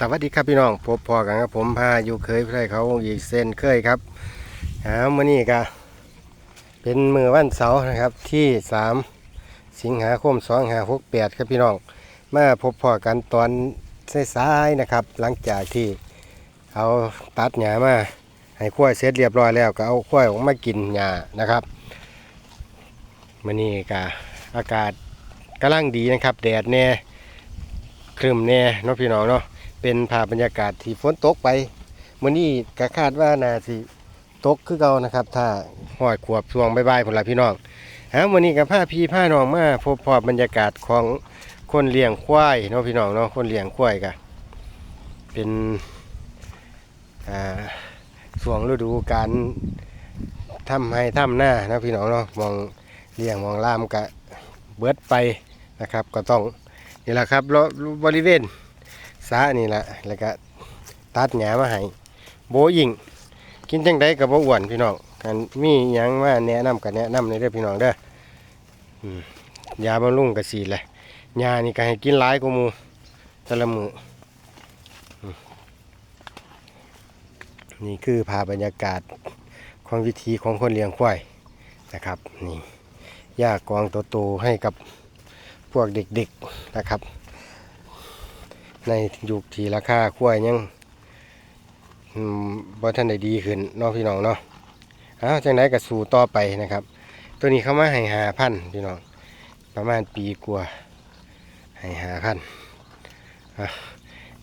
สวัสดีครับพี่น้องพบพอกันครับผมพาอยู่เคยไยเขาอีกเส้นเคยครับหามื่อนี้ก็เป็นมือวันเสาร์นะครับที่สามสิงหาคมสองหาหกแปดครับพี่น้องมาพบพอกันตอนสายๆนะครับ หลังจากที่เอาตัดหญ้ามาให้ขั้วยเสร็จเรียบร้อยแล้วก็เอาขั้วยออกมากินหญ้านะครับมื่อนี้ก็อากาศกำลังดีนะครับ แดดแน่ครึมแน่เนาะพี่น้องเนาะ เป็นภาพบรรยากาศที่ฝนตกไปมื้อนี้ก็คาดว่าน่าสิตกคือเก่านะครับ ถ้าหอดขวบช่วงบายๆพุ่นละพี่น้องฮะมื้อนี้ก็พาพี่พาน้องมาพบพอบรรยากาศของคนเลี้ยงควายเนาะพี่น้องเนาะคนเลี้ยงควายก็เป็นอ่าช่วงฤดูการทำให้ทำหน้านะพี่น้องเนาะมองเลี้ยงมองล่ามก็เบิดไปนะครับ ก็ต้องนี่แหละครับรอบบริเวณ สานี่แหละแล้วก็ตัดหญ้ามาให้โบยิงกินจังไดกับโบอ้วนพี่น้องกันมีหยังมาแนะนำกันแนะนำในเด้อพี่น้องเด้ออืมยาบำรุงกระสีแหละหญ้านี่ก็ให้กินหลายกว่าหมูแต่ละมืออืมนี่คือภาพบรรยากาศของวิธีของคนเลี้ยงควายนะครับนี่หญ้ากองโตๆให้กับพวกเด็กๆนะครับ ในยุคที่ราคาขั้วยังอืมบ่ทันได้ดีขึ้นเนาะพี่น้องเนาะอ้าวจังไดก็สู่ต่อไปนะครับ ตัวนี้เข้ามาให้หาพันพี่น้อง ประมาณปีกว่าให้หาพัน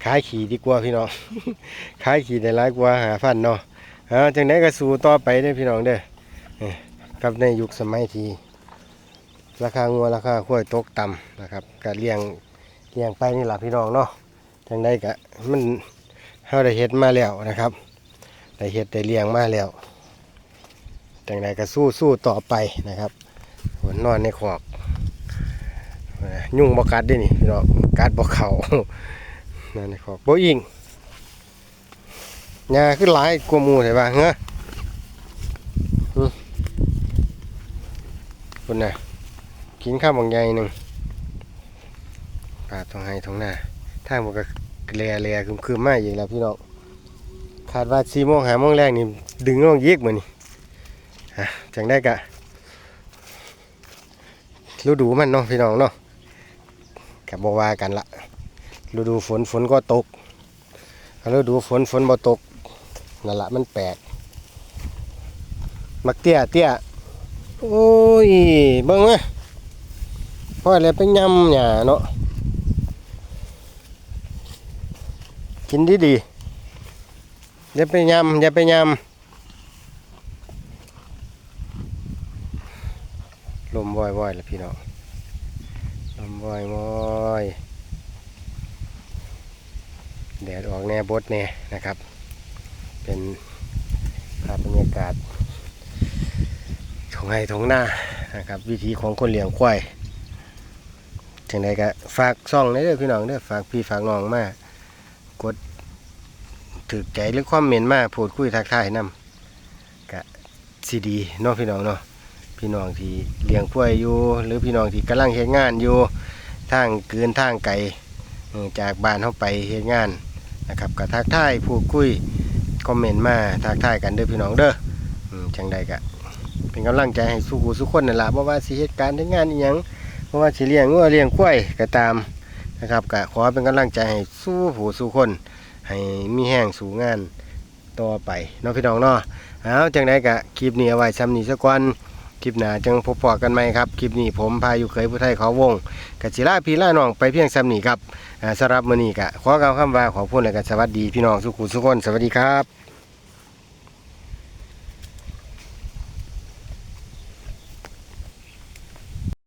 ขายขี่ดีกว่าพี่น้อง ขายขี่ได้หลายกว่าหาพันเนาะอ้าวจังไดก็สู่ต่อไปเด้พี่น้องเด้อเอ้ยกับในยุคสมัยที่ราคางัวราคาขั้วยตกต่ำนะครับก็เลี้ยงเลี้ยงไปนี่แหละพี่น้องเนาะ จังได้กะมันเฮาได้เฮ็ดมาแล้วนะครับได้เฮ็ดได้เลี้ยงมาแล้วจังได้ก็สู้สู้ต่อไปนะครับหัวนอนในขอกยุ่งบกัดด้นี่พี่น้องกัดบ่เขานั่นในขอกโบ่อิงหญ้าคือหลายกว่าหมู่ใช่ป่ะเฮ้อคุณน่ะกินข้าวบางใหญ่หนึ่งปลาทองให้ทองหน้าทางมันก็ แลแลคืมคืมๆมาอีกแล้วพี่น้องคาดว่าสี่โมงหาโมงแรกนี่ดึงน้องยิกมือนี่ฮะจังได้กะฤดูมันเนาะพี่น้องเนาะกับบว่ากันละฤดูฝนฝนก็ตกฤดูฝนฝนบ่ตกนั่นละมันแปลกมักเตี้ยเตี้ยโอ้ยเบิ่งไหมพ่อเลยไปยำหญ้าเนาะ กินดีดีอย่าไปยำอย่าไปยำลมว่อยว่อยๆแล้วพี่น้องลมว่อยว่อยๆแดดออกแน่บดแน่นะครับ เป็นภาพบรรยากาศของไห้ทงหน้านะครับ วิธีของคนเลี้ยงควายถึงใดก็ฝากซ่องได้เด้อพี่น้องเด้อฝากพี่ฝากน้องมาก กดถือใจหรือความเมนมาพูดคุยทักทายนำกะซีดีเนาะพี่น้องเนาะพี่น้องที่เลี้ยงป่วยอยู่ หรือพี่น้องที่กำลังเฮ็ดงานอยู่ทางเกินทางไกลจากบ้านเข้าไปเฮ็ดงานนะครับก็ทักทายพูดคุยคอมเมนต์มาทักทายกันเด้อพี่น้องเด้อจังใดกะเป็นกำลังใจให้สู้ผู้สู้คนนั่นล่ะบ่ว่าสิเฮ็ดการเฮ็ดงานอีหยังบ่ว่าสิเลี้ยงงัวเลี้ยงควยก็ตาม นะครับก็ขอเป็นกำลังใจให้สู้ผู้สู้คน ให้มีแห้งสู่งานต่อไปเนาะพี่น้องเนาะเอาจังไดกะคลิปนี้เอาไว้ซ้ำนี้สักวันคลิปหน้าจังพบปอกันไหมครับ คลิปนี้ผมพาอยู่เคยผู้ไทยเขาวงกะจิลาพี่ล่าน้องไปเพียงซ้ำนี้ครับอ่าสำหรับมือนี้กะขอกล่าวคำว่าขอพูดและกันสวัสดีพี่น้องสุขุสุขคนสวัสดีครับ